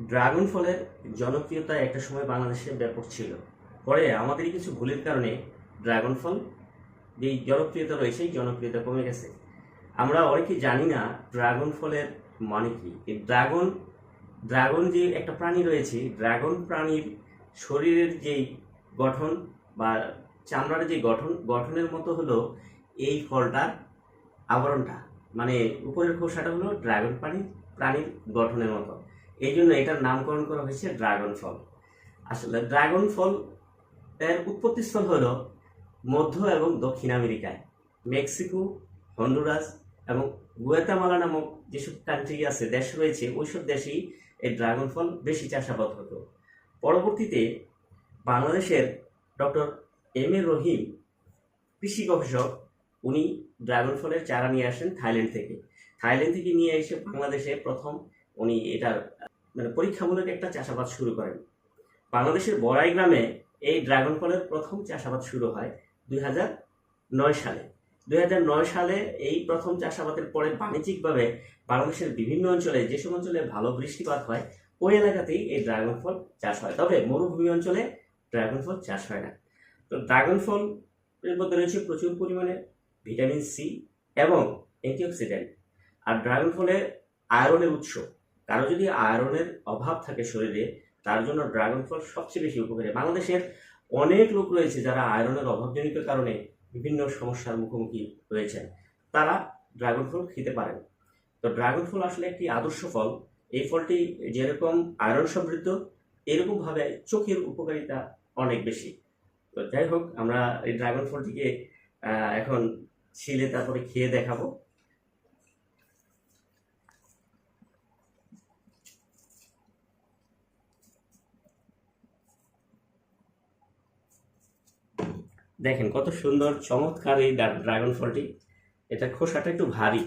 Dragon ফলের জনপ্রিয়তা একটা সময় বাংলাদেশে ব্যাপক ছিল। পরে আমাদের কিছু ভুলের কারণে ড্রাগন ফল যেই জনপ্রিয়তা রয়েছে জনপ্রিয়তা কমে গেছে। আমরা অনেকে জানি না ড্রাগন ফলের মানে কি। ড্রাগন ড্রাগন যে একটা প্রাণী রয়েছে, ড্রাগন প্রাণীর শরীরের যেই গঠন বা চামড়ার যে গঠন, গঠনের মতো হলো এই ফলটার আবরণটা। মানে উপরের খোসাটা হলো ড্রাগন প্রাণীর প্রাণীর গঠনের মতো। এই জন্য এটার নামকরণ করা হয়েছে ড্রাগন ফল আসলে ড্রাগন ফল এর উৎপত্তিস্থল হলো মধ্য এবং দক্ষিণ আমেরিকায়। মেক্সিকো, হন্ডুরাস এবং গুয়েতামালা নামক যেসব কান্ট্রি আছে, দেশ রয়েছে, ওইসব দেশেই এই ড্রাগন ফল বেশি চাষাবাদ হতো। পরবর্তীতে বাংলাদেশের ডক্টর এম এ রহিম, কৃষি গবেষক, উনি ড্রাগন ফলের চারা নিয়ে আসেন থাইল্যান্ড থেকে। থাইল্যান্ড থেকে নিয়ে এসে বাংলাদেশে প্রথম উনি এটার মানে পরীক্ষামূলক একটা চাষাবাদ শুরু করেন। বাংলাদেশের বড়াই গ্রামে এই ড্রাগন ফলের প্রথম চাষাবাদ শুরু হয় দুই সালে। দুই সালে এই প্রথম চাষাবাদের পরে বাণিজ্যিকভাবে বাংলাদেশের বিভিন্ন অঞ্চলে যেসব অঞ্চলে ভালো বৃষ্টিপাত হয়, ওই এলাকাতেই এই ড্রাগন ফল চাষ হয়। তবে মরুভূমি অঞ্চলে ড্রাগন ফল চাষ হয় না। তো ড্রাগন ফল এর মধ্যে রয়েছে প্রচুর পরিমাণে ভিটামিন সি এবং অ্যান্টিঅক্সিডেন্ট। আর ড্রাগন ফলে আয়রনের উৎস কারও যদি আয়রনের অভাব থাকে শরীরে, তার জন্য ড্রাগন ফল সবচেয়ে বেশি উপকারী। বাংলাদেশের অনেক লোক রয়েছে যারা আয়রনের অভাবজনিত কারণে বিভিন্ন সমস্যার মুখোমুখি রয়েছেন তারা ড্রাগন ফল খেতে পারেন। তো ড্রাগন ফল আসলে একটি আদর্শ ফল। এই ফলটি যেরকম আয়রন সমৃদ্ধ, এরকমভাবে চোখের উপকারিতা অনেক বেশি। তো যাই হোক, আমরা এই ড্রাগন ফলটিকে এখন ছিলে তারপরে খেয়ে দেখাবো। দেখেন কত সুন্দর, চমৎকার এই ড্রাগন ফলটি। এটা খোসাটা একটু ভারী।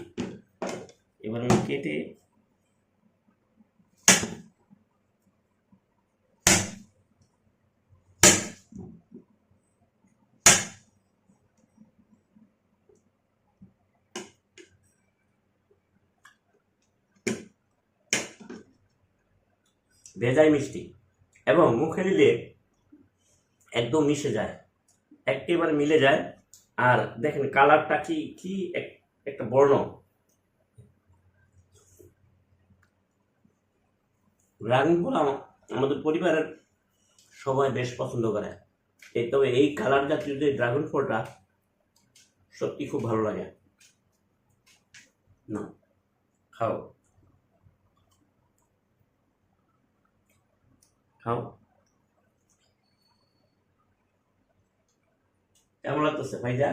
এবার আমি কেটে ভেজাই মিষ্টি এবং মুখে দিলে একদম মিশে যায়। একেবারে মিলে যায়। আর দেখেন কালারটা কি কি এক- একটা বর্ণ। ফল আমাদের পরিবারের সবাই বেশ পছন্দ করে। এই তবে এই কালার জাতীয় যে ড্রাগন ফলটা, সত্যি খুব ভালো লাগে। না, খাও। খাও। কেমন লাগতেছে ভাইজা?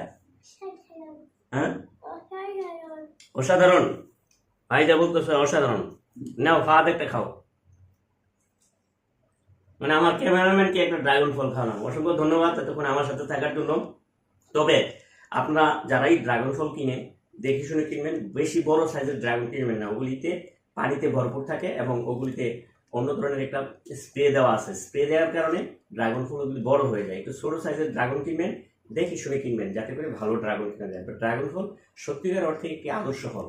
হ্যাঁ? অসাধারণ। ভাইজা বলতেছে অসাধারণ। নাও খাওয়া একটা খাও। মানে আমার ক্যামেরাম্যানকে একটা ড্রাগন ফল খাওয়ানো অসংখ্য ধন্যবাদ এতক্ষণ আমার সাথে থাকার জন্য। তবে আপনারা যারাই ড্রাগন ফল কিনে দেখে শুনে কিনবেন বেশি বড় সাইজের ড্রাগন কিনবেন না। ওগুলিতে পানিতে ভরপুর থাকে এবং ওগুলিতে অন্য ধরনের একটা স্প্রে দেওয়া আছে। স্প্রে দেওয়ার কারণে ড্রাগন ফল ওগুলি বড় হয়ে যায়। একটু ছোট সাইজের ড্রাগন কিনবেন দেখে শুনে কিনবেন, যাতে করে ভালো ড্রাগন কেনা যায়। ড্রাগন ফল সত্যিকার অর্থে একটি আদর্শ ফল